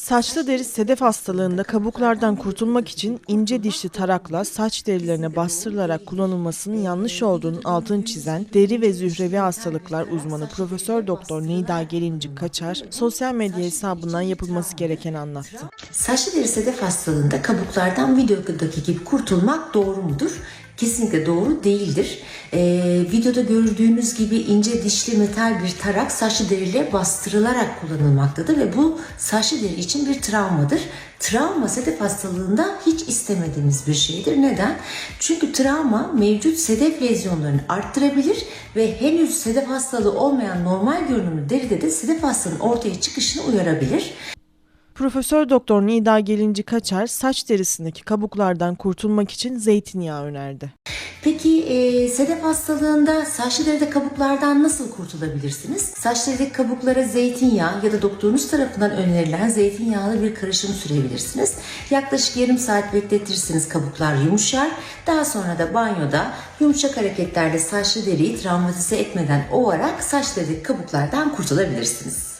Saçlı deri sedef hastalığında kabuklardan kurtulmak için ince dişli tarakla saç derilerine bastırılarak kullanılmasının yanlış olduğunun altını çizen deri ve zührevi hastalıklar uzmanı Profesör Doktor Nida Gelincik Kaçar sosyal medya hesabından yapılması gerekeni anlattı. Saçlı deri sedef hastalığında kabuklardan videodaki gibi kurtulmak doğru mudur? Kesinlikle doğru değildir. Ee, videoda gördüğünüz gibi ince dişli metal bir tarak saçlı deriyle bastırılarak kullanılmaktadır ve bu saçlı deri için bir travmadır. Travma sedef hastalığında hiç istemediğimiz bir şeydir. Neden? Çünkü travma mevcut sedef lezyonlarını arttırabilir ve henüz sedef hastalığı olmayan normal görünümlü deride de sedef hastalığının ortaya çıkışını uyarabilir. Profesör Doktor Nida Gelinci Kaçar saç derisindeki kabuklardan kurtulmak için zeytinyağı önerdi. Peki e, sedef hastalığında saçlı deride kabuklardan nasıl kurtulabilirsiniz? Saç derideki kabuklara zeytinyağı ya da doktorunuz tarafından önerilen zeytinyağlı bir karışım sürebilirsiniz. Yaklaşık yarım saat bekletirsiniz kabuklar yumuşar. Daha sonra da banyoda yumuşak hareketlerle saçlı deriyi travmatize etmeden ovarak saç derideki kabuklardan kurtulabilirsiniz.